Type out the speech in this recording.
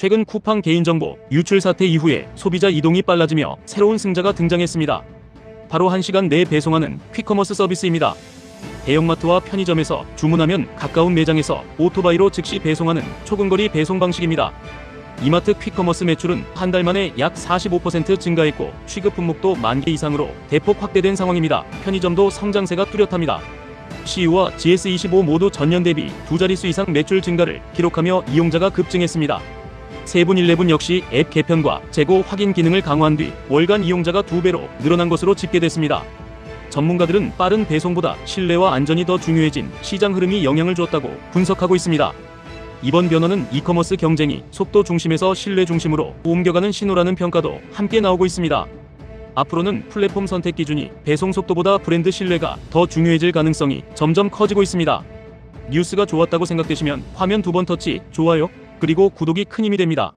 최근 쿠팡 개인정보 유출 사태 이후에 소비자 이동이 빨라지며 새로운 승자가 등장했습니다. 바로 1시간 내 배송하는 퀵커머스 서비스입니다. 대형마트와 편의점에서 주문하면 가까운 매장에서 오토바이로 즉시 배송하는 초근거리 배송 방식입니다. 이마트 퀵커머스 매출은 한 달 만에 약 45% 증가했고 취급 품목도 만 개 이상으로 대폭 확대된 상황입니다. 편의점도 성장세가 뚜렷합니다. CU와 GS25 모두 전년 대비 두 자릿수 이상 매출 증가를 기록하며 이용자가 급증했습니다. 세븐일레븐 역시 앱 개편과 재고 확인 기능을 강화한 뒤 월간 이용자가 두 배로 늘어난 것으로 집계됐습니다. 전문가들은 빠른 배송보다 신뢰와 안전이 더 중요해진 시장 흐름이 영향을 줬다고 분석하고 있습니다. 이번 변화는 이커머스 경쟁이 속도 중심에서 신뢰 중심으로 옮겨가는 신호라는 평가도 함께 나오고 있습니다. 앞으로는 플랫폼 선택 기준이 배송 속도보다 브랜드 신뢰가 더 중요해질 가능성이 점점 커지고 있습니다. 뉴스가 좋았다고 생각되시면 화면 두 번 터치, 좋아요, 그리고 구독이 큰 힘이 됩니다.